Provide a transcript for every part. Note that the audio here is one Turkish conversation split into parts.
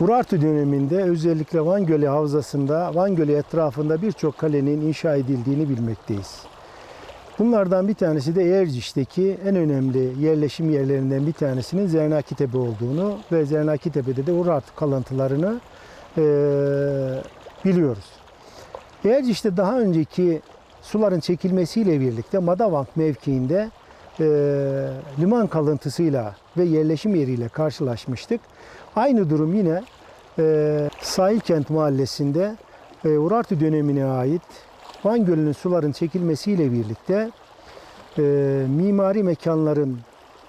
Urartu döneminde özellikle Van Gölü Havzası'nda, Van Gölü etrafında birçok kalenin inşa edildiğini bilmekteyiz. Bunlardan bir tanesi de Erciş'teki en önemli yerleşim yerlerinden bir tanesinin Zernakitepe olduğunu ve Zernakitepe'de de Urartu kalıntılarını eee, biliyoruz. Erciş'te daha önceki suların çekilmesiyle birlikte Madavank mevkiinde eee, liman kalıntısıyla ve yerleşim yeriyle karşılaşmıştık. Aynı durum yine eee Sahilkent mahallesinde Urartu dönemine ait Van Gölü'nün suların çekilmesiyle birlikte eee, mimari mekanların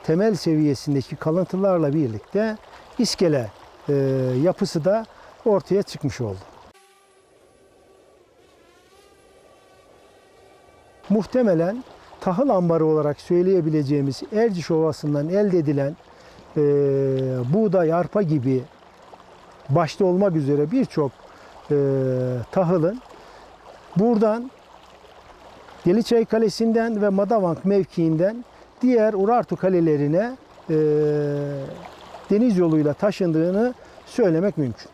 temel seviyesindeki kalıntılarla birlikte iskele eee, yapısı da ortaya çıkmış oldu. Muhtemelen tahıl ambarı olarak söyleyebileceğimiz Erciş Ovası'ndan elde edilen eee, buğday, arpa gibi başta olmak üzere birçok eee, tahılın buradan Deliçay Kalesi'nden ve Madavank mevkiinden diğer Urartu kalelerine eee, deniz yoluyla taşındığını söylemek mümkün.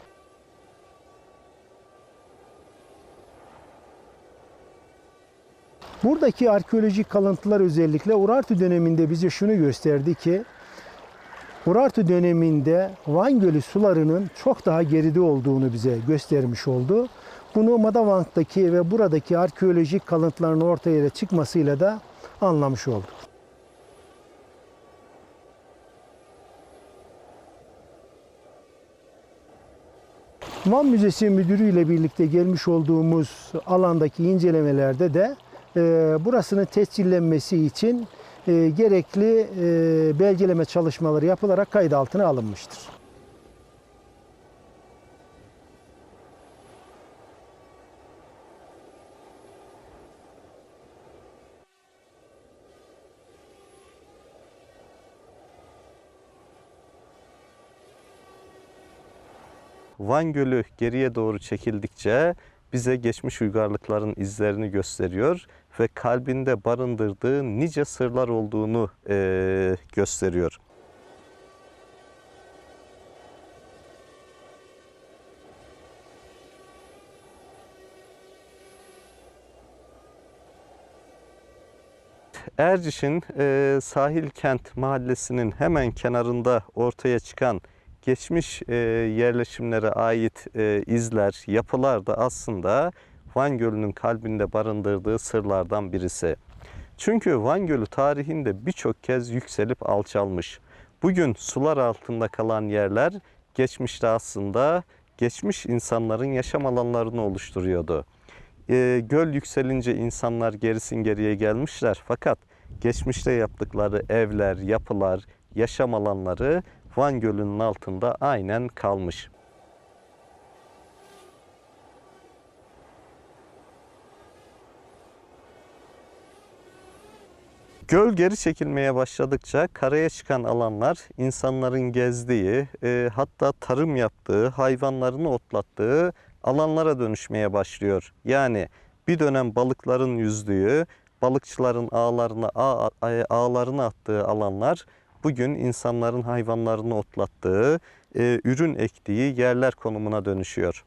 Buradaki arkeolojik kalıntılar özellikle Urartu döneminde bize şunu gösterdi ki Urartu döneminde Van Gölü sularının çok daha geride olduğunu bize göstermiş oldu. Bunu Madavank'taki ve buradaki arkeolojik kalıntıların ortaya çıkmasıyla da anlamış olduk. Van Müzesi Müdürü ile birlikte gelmiş olduğumuz alandaki incelemelerde de e, burasının tescillenmesi için e, gerekli e, belgeleme çalışmaları yapılarak kayıt altına alınmıştır. Van Gölü geriye doğru çekildikçe bize geçmiş uygarlıkların izlerini gösteriyor ve kalbinde barındırdığı nice sırlar olduğunu eee, gösteriyor. Erciş'in eee, sahil kent mahallesinin hemen kenarında ortaya çıkan geçmiş eee, yerleşimlere ait eee, izler, yapılar da aslında Van Gölü'nün kalbinde barındırdığı sırlardan birisi. Çünkü Van Gölü tarihinde birçok kez yükselip alçalmış. Bugün sular altında kalan yerler geçmişte aslında geçmiş insanların yaşam alanlarını oluşturuyordu. E, göl yükselince insanlar gerisin geriye gelmişler fakat geçmişte yaptıkları evler, yapılar, yaşam alanları Van Gölü'nün altında aynen kalmış. Göl geri çekilmeye başladıkça karaya çıkan alanlar insanların gezdiği, e, hatta tarım yaptığı, hayvanlarını otlattığı alanlara dönüşmeye başlıyor. Yani bir dönem balıkların yüzdüğü, balıkçıların ağlarına ağ, ağlarını attığı alanlar bugün insanların hayvanlarını otlattığı, e, ürün ektiği yerler konumuna dönüşüyor.